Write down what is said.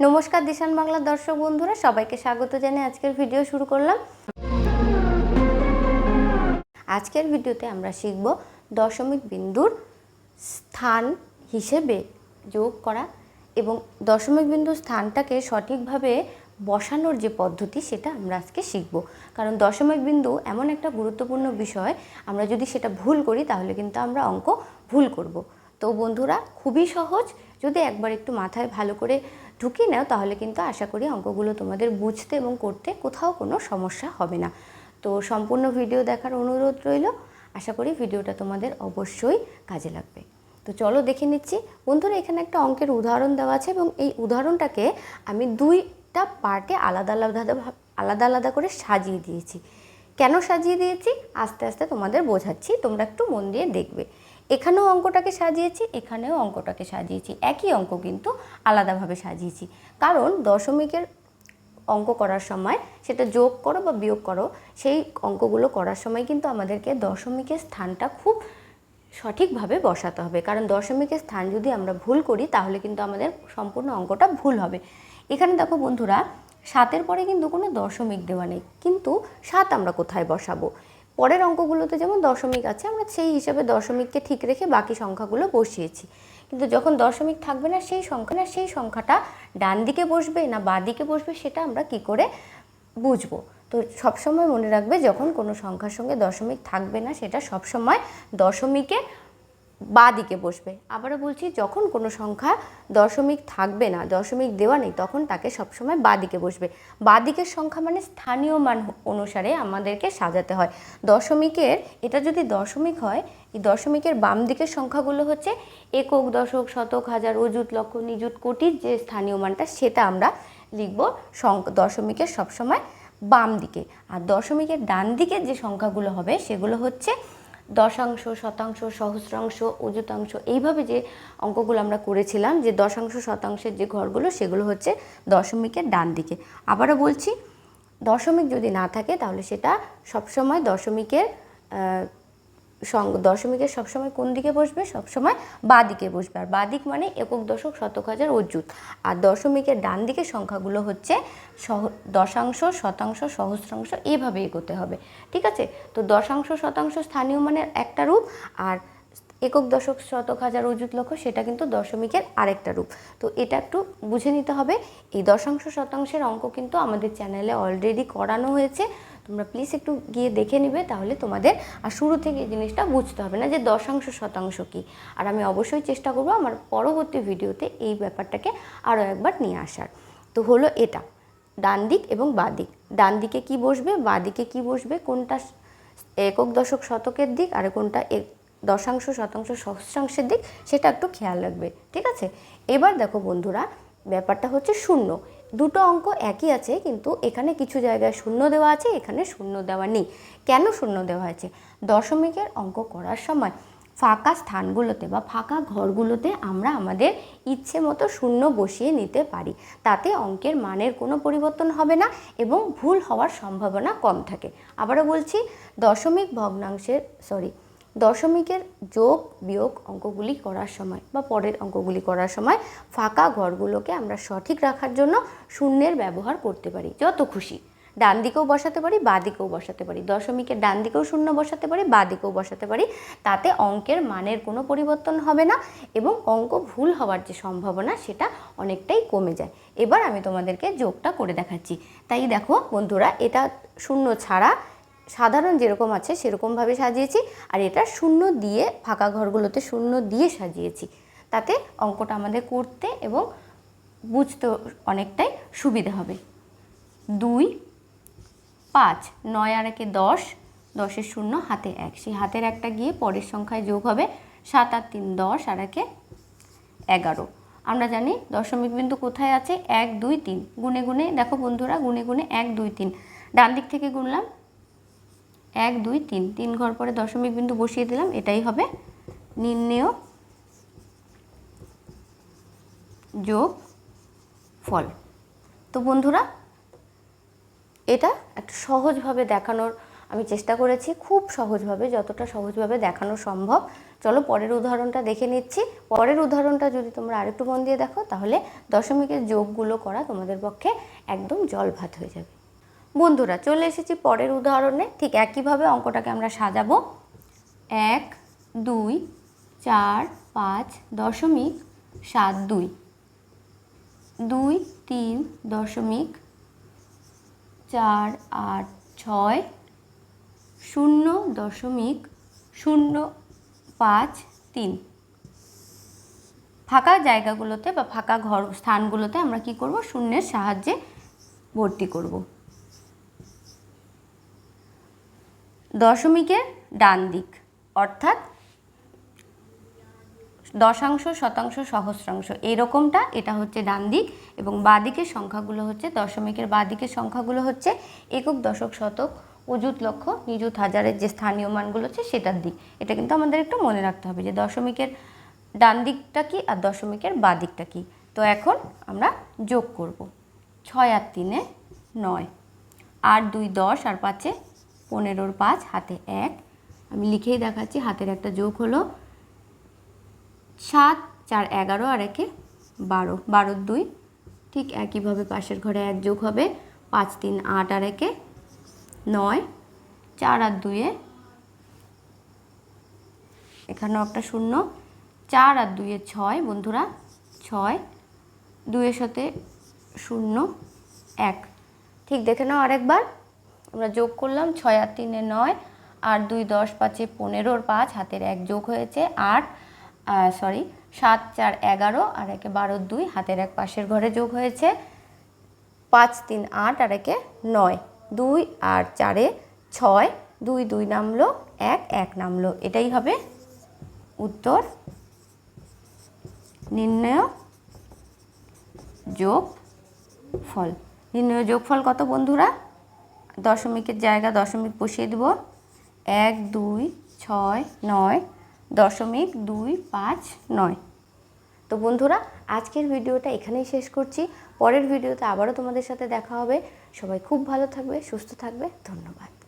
নমস্কার দিশান বাংলার দর্শক বন্ধুরা, সবাইকে স্বাগত জানিয়ে আজকের ভিডিও শুরু করলাম। আজকের ভিডিওতে আমরা শিখব দশমিক বিন্দুর স্থান হিসেবে যোগ করা এবং দশমিক বিন্দুর স্থানটাকে সঠিকভাবে বসানোর যে পদ্ধতি সেটা আমরা আজকে শিখব। কারণ দশমিক বিন্দু এমন একটা গুরুত্বপূর্ণ বিষয়, আমরা যদি সেটা ভুল করি তাহলে কিন্তু আমরা অঙ্ক ভুল করব। তো বন্ধুরা, খুবই সহজ। যদি একবার একটু মাথায় ভালো করে ঢুকিয়ে নাও, তাহলে কিন্তু আশা করি অঙ্কগুলো তোমাদের বুঝতে এবং করতে কোথাও কোনো সমস্যা হবে না। তো সম্পূর্ণ ভিডিও দেখার অনুরোধ রইল। আশা করি ভিডিওটা তোমাদের অবশ্যই কাজে লাগবে। তো চলো দেখে নিচ্ছি। বন্ধুরা, এখানে একটা অঙ্কের উদাহরণ দেওয়া আছে এবং এই উদাহরণটাকে আমি দুইটা পার্টে আলাদা আলাদা আলাদা আলাদা করে সাজিয়ে দিয়েছি। কেন সাজিয়ে দিয়েছি? আস্তে আস্তে তোমাদের বোঝাচ্ছি। তোমরা একটু মন দিয়ে দেখবে। এখানেও অঙ্কটাকে সাজিয়েছি, এখানেও অঙ্কটাকে সাজিয়েছি। একই অঙ্ক কিন্তু আলাদাভাবে সাজিয়েছি। কারণ দশমিকের অঙ্ক করার সময় সেটা যোগ করো বা বিয়োগ করো, সেই অঙ্কগুলো করার সময় কিন্তু আমাদেরকে দশমিকের স্থানটা খুব সঠিকভাবে বসাতে হবে। কারণ দশমিকের স্থান যদি আমরা ভুল করি, তাহলে কিন্তু আমাদের সম্পূর্ণ অঙ্কটা ভুল হবে। এখানে দেখো বন্ধুরা, সাতের পরে কিন্তু কোনো দশমিক দেওয়া নেই। কিন্তু সাত আমরা কোথায় বসাবো? পরের অঙ্কগুলোতে যেমন দশমিক আছে, আমরা সেই হিসাবে দশমিককে ঠিক রেখে বাকি সংখ্যাগুলো বসিয়েছি। কিন্তু যখন দশমিক থাকবে না, সেই সংখ্যা, না সেই সংখ্যাটা ডান দিকে বসবে না বা দিকে বসবে, সেটা আমরা কি করে বুঝব? তো সবসময় মনে রাখবে, যখন কোনো সংখ্যার সঙ্গে দশমিক থাকবে না, সেটা সবসময় দশমিকে বা দিকে বসবে। আবারও বলছি, যখন কোনো সংখ্যা দশমিক থাকবে না, দশমিক দেওয়া নেই, তখন তাকে সবসময় বা দিকে বসবে। বা দিকের সংখ্যা মানে স্থানীয় মান অনুসারে আমাদেরকে সাজাতে হয়। দশমিকের, এটা যদি দশমিক হয়, এই দশমিকের বাম দিকের সংখ্যাগুলো হচ্ছে একক, দশক, শতক, হাজার, অযুত, লক্ষ, নিযুত কোটির যে স্থানীয় মানটা সেটা আমরা লিখব দশমিকের সবসময় বাম দিকে। আর দশমিকের ডান দিকের যে সংখ্যাগুলো হবে, সেগুলো হচ্ছে দশাংশ, শতাংশ, সহস্রাংশ অযুতাংশ এইভাবে যে অঙ্কগুলো আমরা করেছিলাম, যে দশাংশ, শতাংশের যে ঘরগুলো, সেগুলো হচ্ছে দশমিকের ডান দিকে। আবারও বলছি, দশমিক যদি না থাকে, তাহলে সেটা সবসময় দশমিকের দশমিকের সবসময় কোন দিকে বসবে? সবসময় বা দিকে বসবে। আর বা দিক মানে একক দশক, শতক হাজার অযুত। আর দশমিকের ডান দিকের সংখ্যাগুলো হচ্ছে সহ দশাংশ, শতাংশ, সহস্রাংশ এইভাবে এগোতে হবে। ঠিক আছে? তো দশাংশ, শতাংশ স্থানীয় মানের একটা রূপ আর একক দশক, শতক হাজার অযুত লক্ষ সেটা কিন্তু দশমিকের আরেকটা রূপ। তো এটা একটু বুঝে নিতে হবে। এই দশাংশ, শতাংশের অঙ্ক কিন্তু আমাদের চ্যানেলে অলরেডি করানো হয়েছে। তোমরা প্লিজ একটু গিয়ে দেখে নিবে, তাহলে তোমাদের আর শুরু থেকে জিনিসটা বুঝতে হবে না যে দশাংশ শতাংশ কী। আর আমি অবশ্যই চেষ্টা করব আমার পরবর্তী ভিডিওতে এই ব্যাপারটাকে আরও একবার নিয়ে আসার। তো হলো এটা, ডান দিক এবং বাঁ দিক। ডান দিকে কী বসবে, বাঁ দিকে কি বসবে, কোনটা একক দশক শতকের দিক আর কোনটা এক- দশাংশ শতাংশ সহস্রাংশের দিক, সেটা একটু খেয়াল রাখবে, ঠিক আছে? এবার দেখো বন্ধুরা, ব্যাপারটা হচ্ছে শূন্য। দুটো অঙ্ক একই আছে, কিন্তু এখানে কিছু জায়গায় শূন্য দেওয়া আছে, এখানে শূন্য দেওয়া নেই। কেন শূন্য দেওয়া আছে দশমিকের অঙ্ক করার সময় ফাঁকা স্থানগুলোতে বা ফাঁকা ঘরগুলোতে আমরা আমাদের ইচ্ছে মতো শূন্য বসিয়ে নিতে পারি। তাতে অঙ্কের মানের কোনো পরিবর্তন হবে না এবং ভুল হওয়ার সম্ভাবনা কম থাকে। আবারও বলছি, দশমিক ভগ্নাংশের সরি দশমিকের যোগ বিয়োগ অঙ্কগুলি করার সময় বা পরের অঙ্কগুলি করার সময় ফাঁকা ঘরগুলোকে আমরা সঠিক রাখার জন্য শূন্যের ব্যবহার করতে পারি। যত খুশি। ডান দিকেও বসাতে পারি, বা দিকেও বসাতে পারি। দশমিকের ডান দিকেও শূন্য বসাতে পারি, বা দিকেও বসাতে পারি। তাতে অঙ্কের মানের কোনো পরিবর্তন হবে না এবং অঙ্ক ভুল হওয়ার যে সম্ভাবনা সেটা অনেকটাই কমে যায়। এবার আমি তোমাদেরকে যোগটা করে দেখাচ্ছি। তাই দেখো বন্ধুরা, এটা শূন্য ছাড়া সাধারণ যেরকম আছে সেরকমভাবে সাজিয়েছি। আর এটা শূন্য দিয়ে, ফাঁকা ঘরগুলোতে শূন্য দিয়ে সাজিয়েছি। তাতে অঙ্কটা আমাদের করতে এবং বুঝতে অনেকটাই সুবিধা হবে। দুই, পাঁচ, নয় আর একে দশ, দশের শূন্য, হাতে এক। সেই হাতের একটা গিয়ে পরের সংখ্যায় যোগ হবে সাত আর তিন, দশ আর একে এগারো। আমরা জানি দশমিক বিন্দু কোথায় আছে? এক, দুই, তিন। গুনে গুনে, দেখো বন্ধুরা, গুনে গুনে এক, দুই, তিন। ডান দিক থেকে গুনলাম এক, দুই, তিন। তিন ঘর পরে দশমিক বিন্দু বসিয়ে দিলাম, এটাই হবে নির্ণেয় যোগ ফল। তো বন্ধুরা, এটা একটা সহজভাবে দেখানোর আমি চেষ্টা করেছি, খুব সহজভাবে, যতটা সহজভাবে দেখানো সম্ভব। চলো পরের উদাহরণটা দেখে নিচ্ছি। পরের উদাহরণটা যদি তোমরা আরেকটু মন দিয়ে দেখো, তাহলে দশমিকের যোগগুলো করা তোমাদের পক্ষে একদম জল ভাত হয়ে যাবে। বন্ধুরা, চলে এসেছি পরের উদাহরণে। ঠিক একইভাবে অঙ্কটাকে আমরা সাজাবো। এক, দুই, চার, পাঁচ, দশমিক সাত দুই। দুই, তিন, দশমিক চার, আট, ছয়, শূন্য, দশমিক শূন্য, পাঁচ, তিন। ফাঁকা জায়গাগুলোতে বা ফাঁকা ঘর স্থানগুলোতে আমরা কি করব? শূন্যের সাহায্যে ভর্তি করব। দশমিকের ডান দিক, অর্থাৎ দশাংশ শতাংশ সহস্রাংশ। এরকমটা এটা হচ্ছে ডান দিক এবং বাঁ দিকের সংখ্যাগুলো হচ্ছে দশমিকের, বাঁ দিকের সংখ্যাগুলো হচ্ছে একক দশক শতক অযুত লক্ষ নিযুত হাজারের যে স্থানীয় মানগুলো হচ্ছে সেটার দিক। এটা কিন্তু আমাদের একটু মনে রাখতে হবে যে দশমিকের ডান দিকটা কি আর দশমিকের বাঁ দিকটা কি। তো এখন আমরা যোগ করব। ছয় আর তিনে নয়। আট, দুই, দশ, আর পাঁচে পনেরোর পাঁচ, হাতে এক। আমি লিখেই দেখাচ্ছি, হাতের একটা যোগ হলো সাত, চার, এগারো, আর একে বারো। বারোর দুই, ঠিক একইভাবে পাশের ঘরে এক যোগ হবে। পাঁচ, তিন, আট, আর একে নয়। চার আর দুয়ে এখানেও একটা শূন্য। চার আর দুয়ে ছয়, বন্ধুরা, ছয়। দুইয়ের সাথে শূন্য, এক। ঠিক দেখে নাও আরেকবার। আমরা যোগ করলাম ছয় আর তিনে নয় আর দুই দশ পাঁচে পনেরোর পাঁচ, হাতের এক যোগ হয়েছে আট সরি সাত চার এগারো আর একে বারো দুই, হাতের এক পাশের ঘরে যোগ হয়েছে পাঁচ তিন আট আর একে নয়, দুই আর চারে ছয়, দুই দুই নামলো, এক এক নামলো। এটাই হবে উত্তর। নির্ণয় যোগ ফল নির্ণয় যোগফল কত বন্ধুরা? দশমিকের জায়গা দশমিক বসিয়ে দেব। এক, দুই, ছয়, নয়, দশমিক দুই, পাঁচ, নয়। তো বন্ধুরা, আজকের ভিডিওটা এখানেই শেষ করছি। পরের ভিডিওতে আবারও তোমাদের সাথে দেখা হবে। সবাই খুব ভালো থাকবে, সুস্থ থাকবে। ধন্যবাদ।